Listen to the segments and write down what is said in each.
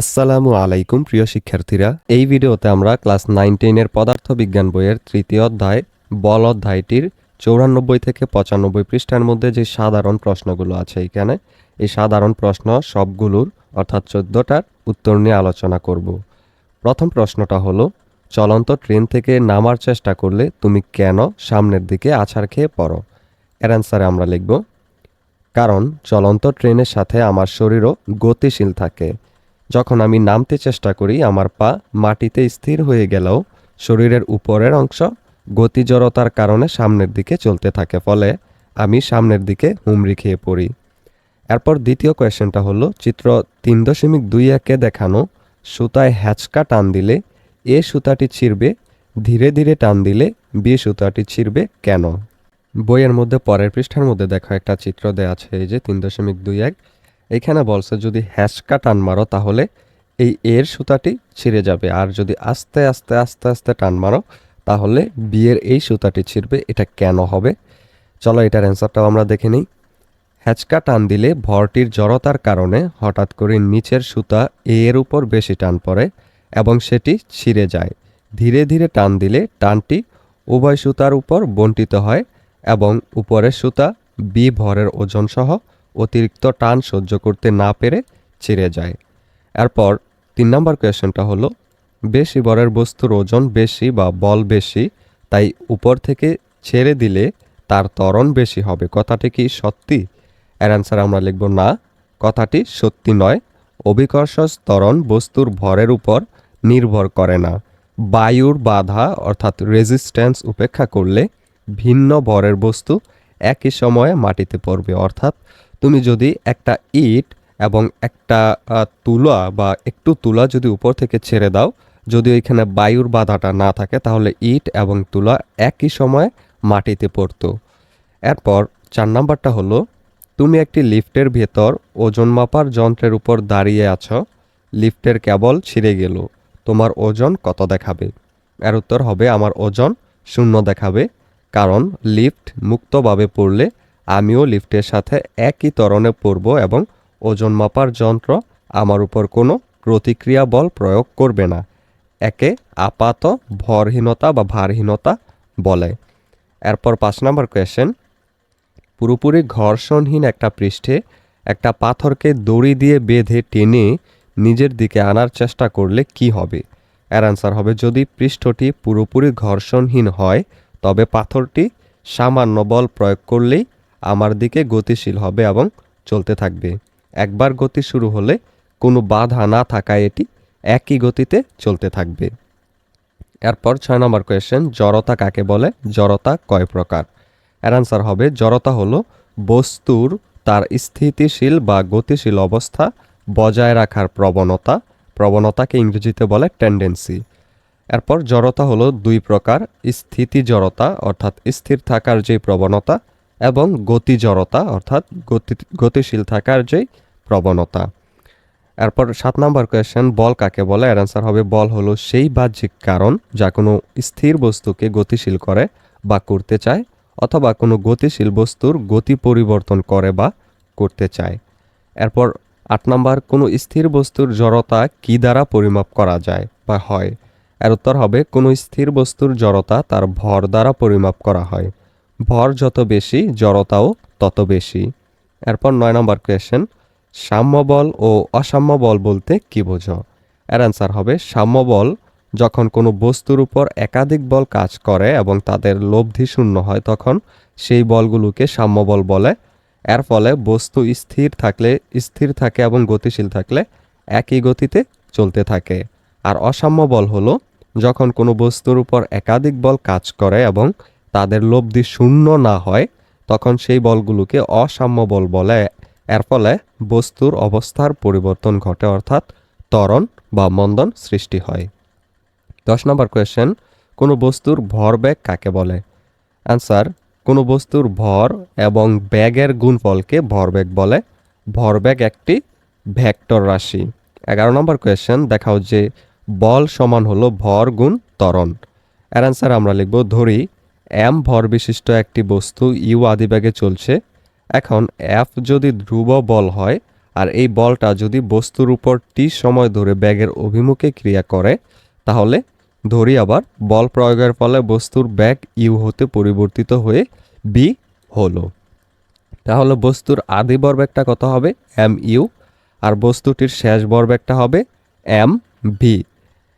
আসসালামু আলাইকুম, প্রিয় শিক্ষার্থীরা। এই ভিডিওতে আমরা ক্লাস নাইন টেনের পদার্থবিজ্ঞান বইয়ের তৃতীয় অধ্যায়, বল অধ্যায়টির চৌরানব্বই থেকে পঁচানব্বই পৃষ্ঠার মধ্যে যে সাধারণ প্রশ্নগুলো আছে এখানে, এই সাধারণ প্রশ্ন সবগুলোর অর্থাৎ চোদ্দটার উত্তর নিয়ে আলোচনা করব। প্রথম প্রশ্নটা হলো, চলন্ত ট্রেন থেকে নামার চেষ্টা করলে তুমি কেন সামনের দিকে আছাড় খেয়ে পড়ো? এর অ্যান্সারে আমরা লিখব, কারণ চলন্ত ট্রেনের সাথে আমার শরীরও গতিশীল থাকে। যখন আমি নামতে চেষ্টা করি, আমার পা মাটিতে স্থির হয়ে গেলেও শরীরের উপরের অংশ গতি জড়তার কারণে সামনের দিকে চলতে থাকে, ফলে আমি সামনের দিকে হুমড়ি খেয়ে পড়ি। এরপর দ্বিতীয় কোয়েশ্চেনটা হলো, চিত্র তিন দশমিক দুই একে দেখানো সুতায় হ্যাচকা টান দিলে এ সুতাটি ছিঁড়বে, ধীরে ধীরে টান দিলে বি সুতাটি ছিঁড়বে কেন? বইয়ের মধ্যে পরের পৃষ্ঠার মধ্যে দেখো, একটা চিত্র দেওয়া আছে, এই যে তিন দশমিক দুই এক। এখানে বলছে, যদি হ্যাচকা টান মারো তাহলে এই এর সুতাটি ছিঁড়ে যাবে। আর যদি আস্তে আস্তে আস্তে আস্তে টান মারো তাহলে বিয়ের এই সুতাটি ছিঁড়বে। এটা কেন হবে? চলো এটার অ্যান্সারটাও আমরা দেখে নিই। হ্যাচকা টান দিলে ভরটির জড়তার কারণে হঠাৎ করে নিচের সুতা এর উপর বেশি টান পড়ে এবং সেটি ছিঁড়ে যায়। ধীরে ধীরে টান দিলে টানটি উভয় সুতার উপর বন্টিত হয় এবং উপরের সুতা বি ভরের ওজন সহ অতিরিক্ত টান সহ্য করতে না পেরে ছিঁড়ে যায়। এরপর তিন নম্বর কোয়েশ্চেনটা হলো, বেশি বরের বস্তুর ওজন বেশি বা বল বেশি, তাই উপর থেকে ছেড়ে দিলে তার ত্বরণ বেশি হবে। কথাটি কি সত্যি? এর অ্যান্সার আমরা লিখব না। কথাটি সত্যি নয়। অভিকর্ষ ত্বরণ বস্তুর ভরের উপর নির্ভর করে না। বায়ুর বাধা অর্থাৎ রেজিস্ট্যান্স উপেক্ষা করলে ভিন্ন ভরের বস্তু একই সময়ে মাটিতে পড়বে। অর্থাৎ তুমি যদি একটা ইট এবং একটা তুলা বা একটু তুলা যদি উপর থেকে ছেড়ে দাও, যদি ওইখানে বায়ুর বাধাটা না থাকে, তাহলে ইট এবং তুলা একই সময় মাটিতে পড়তো। এরপর চার নাম্বারটা হলো, তুমি একটি লিফটের ভেতর ওজন মাপার যন্ত্রের উপর দাঁড়িয়ে আছো, লিফটের কেবল ছিঁড়ে গেল, তোমার ওজন কত দেখাবে? এর উত্তর হবে, আমার ওজন শূন্য দেখাবে, কারণ লিফট মুক্তভাবে পড়লে আমিও লিফটের সাথে একই ত্বরণে পড়ব এবং ওজন মাপার যন্ত্র আমার উপর কোনো প্রতিক্রিয়া বল প্রয়োগ করবে না। একে আপাত ভরহীনতা বা ভারহীনতা বলে। এরপর পাঁচ নম্বর কোয়েশ্চেন পুরোপুরি ঘর্ষণহীন একটা পৃষ্ঠে একটা পাথরকে দড়ি দিয়ে বেঁধে টেনে নিজের দিকে আনার চেষ্টা করলে কি হবে? এর অ্যান্সার হবে, যদি পৃষ্ঠটি পুরোপুরি ঘর্ষণহীন হয়, তবে পাথরটি সামান্য বল প্রয়োগ করলেই আমার দিকে গতিশীল হবে এবং চলতে থাকবে। একবার গতি শুরু হলে কোনো বাধা না থাকায় এটি একই গতিতে চলতে থাকবে। এরপর ছয় নম্বর কোয়েশ্চেন জড়তা কাকে বলে? জড়তা কয় প্রকার? এর আনসার হবে, জড়তা হলো বস্তুর তার স্থিতিশীল বা গতিশীল অবস্থা বজায় রাখার প্রবণতা। প্রবণতাকে ইংরেজিতে বলে টেন্ডেন্সি এরপর জড়তা হলো দুই প্রকার, স্থিতি জড়তা অর্থাৎ স্থির থাকার যে প্রবণতা এবং গতি জড়তা অর্থাৎ গতি, গতিশীল থাকার যে প্রবণতা। এরপর সাত নম্বর কোয়েশ্চেন বল কাকে বলে? এর অ্যান্সার হবে, বল হলো সেই বাহ্যিক কারণ যা কোনো স্থির বস্তুকে গতিশীল করে বা করতে চায়, অথবা কোনো গতিশীল বস্তুর গতি পরিবর্তন করে বা করতে চায়। এরপর আট নম্বর, কোনো স্থির বস্তুর জড়তা কি দ্বারা পরিমাপ করা যায় বা হয়? এর উত্তর হবে, কোনো স্থির বস্তুর জড়তা তার ভর দ্বারা পরিমাপ করা হয়। ভর যত বেশি, জড়তাও তত বেশি। এরপর নয় নম্বর কোয়েশ্চেন সাম্যবল ও অসাম্য বল বলতে কি বোঝো? এর অ্যান্সার হবে সাম্য বল যখন কোনো বস্তুর উপর একাধিক বল কাজ করে এবং তাদের লব্ধি শূন্য হয়, তখন সেই বলগুলোকে সাম্যবল বলে। এর ফলে বস্তু স্থির থাকলে, স্থির থাকে এবং গতিশীল থাকলে একই গতিতে চলতে থাকে। আর অসাম্য বল হলো যখন কোনো বস্তুর উপর একাধিক বল কাজ করে এবং তাদের লব্ধি শূন্য না হয়, তখন সেই বলগুলোকে অসাম্য বল বলে। এর ফলে বস্তুর অবস্থার পরিবর্তন ঘটে, অর্থাৎ ত্বরণ বা মন্দন সৃষ্টি হয়। দশ নম্বর কোয়েশ্চেন কোনো বস্তুর ভরবেগ কাকে বলে? অ্যান্সার কোনো বস্তুর ভর এবং ব্যাগের গুণফলকে ভরবেগ বলে। ভরবেগ একটি ভেক্টর রাশি। এগারো নম্বর কোয়েশ্চেন দেখাও যে বল সমান হলো ভর গুণ ত্বরণ। এর অ্যান্সার আমরা লিখব ধরি এম ভর বিশিষ্ট একটি বস্তু ইউ আদিবেগে চলছে। এখন এফ যদি ধ্রুব বল হয়, আর এই বলটা যদি বস্তুর উপর টি সময় ধরে ব্যাগের অভিমুখে ক্রিয়া করে, তাহলে ধরি আবার বল প্রয়োগের ফলে বস্তুর ব্যাগ ইউ হতে পরিবর্তিত হয়ে বি হলো। তাহলে বস্তুর আদি ভরবেগটা কত হবে? এম ইউ আর বস্তুটির শেষ ভরবেগটা হবে এম ভি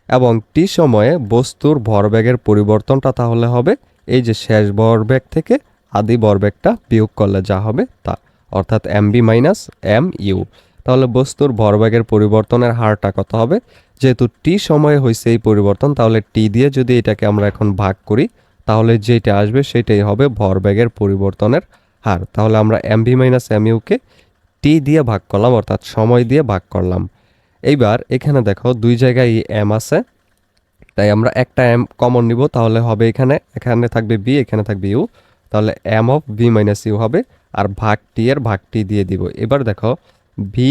এবং টি সময়ে বস্তুর ভরবেগের পরিবর্তনটা তাহলে হবে এই যে শেষ ভরবেগ থেকে আদি ভরবেগটা বিয়োগ করলে যা হবে তা, অর্থাৎ M B minus M U তাহলে বস্তুর ভরবেগের পরিবর্তনের হারটা কত হবে? যেহেতু টি সময়ে হয়েছে এই পরিবর্তন, তাহলে টি দিয়ে যদি এটাকে আমরা এখন ভাগ করি, তাহলে যেটা আসবে সেটাই হবে ভরবেগের পরিবর্তনের হার। তাহলে আমরা এম ভি মাইনাস এম ইউকে টি দিয়ে ভাগ করলাম, অর্থাৎ সময় দিয়ে ভাগ করলাম। এইবার এখানে দেখো দুই জায়গায় এম আছে আমরা একটা এম কমন নিব, তাহলে হবে এখানে এখানে থাকবে বি এখানে থাকবে ইউ তাহলে M of V minus U হবে, আর ভাগ টি এর ভাগ টি দিয়ে দিব। এবার দেখো V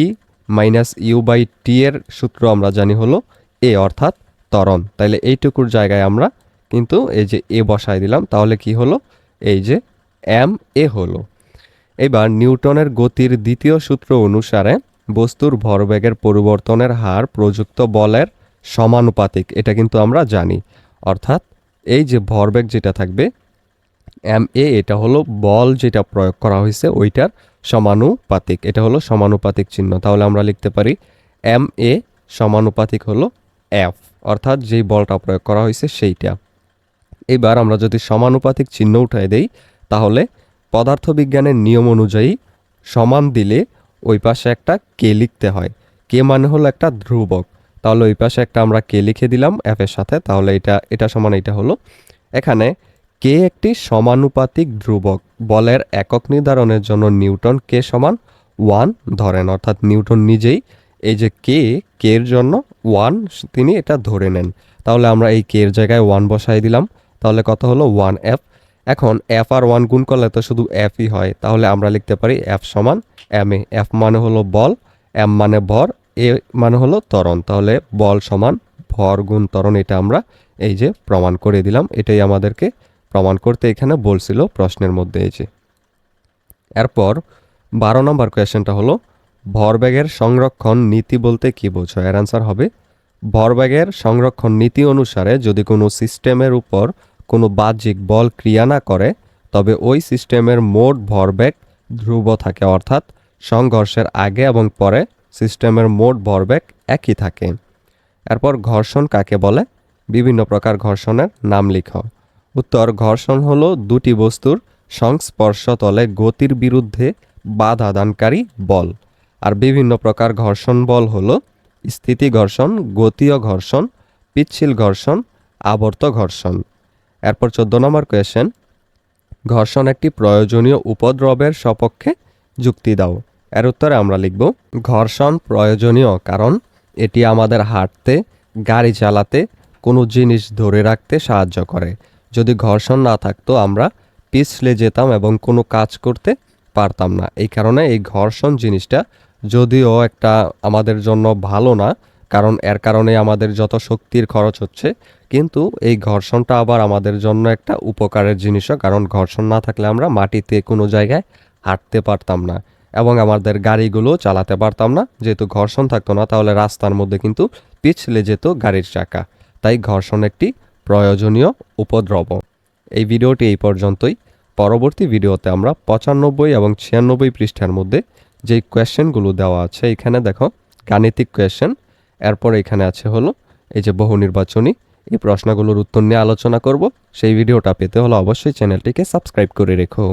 minus U by T এর সূত্র আমরা জানি হলো এ অর্থাৎ তরণ তাইলে এইটুকুর জায়গায় আমরা কিন্তু এই যে এ বসায় দিলাম, তাহলে কি হলো? এই যে এম এ হলো। এবার নিউটনের গতির দ্বিতীয় সূত্র অনুসারে বস্তুর ভরবেগের পরিবর্তনের হার প্রযুক্ত বলের সমানুপাতিক, এটা কিন্তু আমরা জানি। অর্থাৎ এই যে ভরবেগ যেটা থাকবে এম এ এটা হলো বল যেটা প্রয়োগ করা হয়েছে, ওইটার সমানুপাতিক, এটা হলো সমানুপাতিক চিহ্ন। তাহলে আমরা লিখতে পারি এম এ সমানুপাতিক হলো এফ অর্থাৎ যেই বলটা প্রয়োগ করা হয়েছে সেইটা। এবার আমরা যদি সমানুপাতিক চিহ্ন উঠাই দেই, তাহলে পদার্থবিজ্ঞানের নিয়ম অনুযায়ী সমান দিলে ওই পাশে একটা কে লিখতে হয়। কে মানে হলো একটা ধ্রুবক। তাহলে ওই পাশে একটা আমরা কে লিখে দিলাম এফ এর সাথে। তাহলে এটা এটা সমান এটা হলো। এখানে কে একটি সমানুপাতিক ধ্রুবক। বলের একক নির্ধারণের জন্য নিউটন কে সমান? ওয়ান ধরেন। অর্থাৎ নিউটন নিজেই এই যে কে কে এর জন্য ওয়ান, তিনি এটা ধরে নেন। তাহলে আমরা এই কে এর জায়গায় ওয়ান বসাই দিলাম। তাহলে কত হলো? ওয়ান এফ এখন এফ আর ওয়ান গুণ করলে তো শুধু এফই হয়। তাহলে আমরা লিখতে পারি এফ সমান এম এ এফ মানে হলো বল এম মানে ভর এ মানে হলো ত্বরণ। তাহলে বল সমান ভর গুণ ত্বরণ এটা আমরা এই যে প্রমাণ করে দিলাম। এটাই আমাদেরকে প্রমাণ করতে এখানে বলছিল প্রশ্নের মধ্যে এই যে। এরপর বারো নম্বর কোয়েশ্চেনটা হলো, ভরবেগের সংরক্ষণ নীতি বলতে কি বোঝো এর আনসার হবে, ভরবেগের সংরক্ষণ নীতি অনুসারে যদি কোনো সিস্টেমের উপর কোনো বাহ্যিক বল ক্রিয়া না করে, তবে ওই সিস্টেমের মোট ভরবেগ ধ্রুব থাকে। অর্থাৎ সংঘর্ষের আগে এবং পরে সিস্টেমের মোট ভরবেগ একই থাকে। এরপর ঘর্ষণ কাকে বলে? বিভিন্ন প্রকার ঘর্ষণের নাম লিখো। উত্তর, ঘর্ষণ হলো দুটি বস্তুর সংস্পর্শ তলে গতির বিরুদ্ধে বাধা দানকারী বল। আর বিভিন্ন প্রকার ঘর্ষণ বল হলো স্থিতি ঘর্ষণ, গতীয় ঘর্ষণ, পিচ্ছিল ঘর্ষণ, আবর্ত ঘর্ষণ। এরপর চোদ্দ নম্বর কোয়েশন ঘর্ষণ একটি প্রয়োজনীয় উপদ্রবের সপক্ষে যুক্তি দাও। এর উত্তরে আমরা লিখব, ঘর্ষণ প্রয়োজনীয় কারণ এটি আমাদের হাঁটতে, গাড়ি চালাতে, কোনো জিনিস ধরে রাখতে সাহায্য করে। যদি ঘর্ষণ না থাকতো, আমরা পিছলে যেতাম এবং কোনো কাজ করতে পারতাম না। এই কারণে এই ঘর্ষণ জিনিসটা যদিও একটা আমাদের জন্য ভালো না, কারণ এর কারণে আমাদের যত শক্তির খরচ হচ্ছে, কিন্তু এই ঘর্ষণটা আবার আমাদের জন্য একটা উপকারের জিনিসও। কারণ ঘর্ষণ না থাকলে আমরা মাটিতে কোনো জায়গায় হাঁটতে পারতাম না। এবং আমাদের গাড়িগুলো চালাতে পারতাম না, যেহেতু ঘর্ষণ থাকতো না, তাহলে রাস্তার মধ্যে কিন্তু পিছলে যেত গাড়ির চাকা। তাই ঘর্ষণ একটি প্রয়োজনীয় উপদ্রব। এই ভিডিওটি এই পর্যন্তই। পরবর্তী ভিডিওতে আমরা পঁচানব্বই এবং ছিয়ানব্বই পৃষ্ঠার মধ্যে যেই কোয়েশ্চেনগুলো দেওয়া আছে, এখানে দেখো, গাণিতিক কোয়েশ্চেন। এরপর এখানে আছে হলো, এই যে বহু নির্বাচনী, এই প্রশ্নগুলোর উত্তর নিয়ে আলোচনা করব। সেই ভিডিওটা পেতে হলে অবশ্যই চ্যানেলটিকে সাবস্ক্রাইব করে রেখো।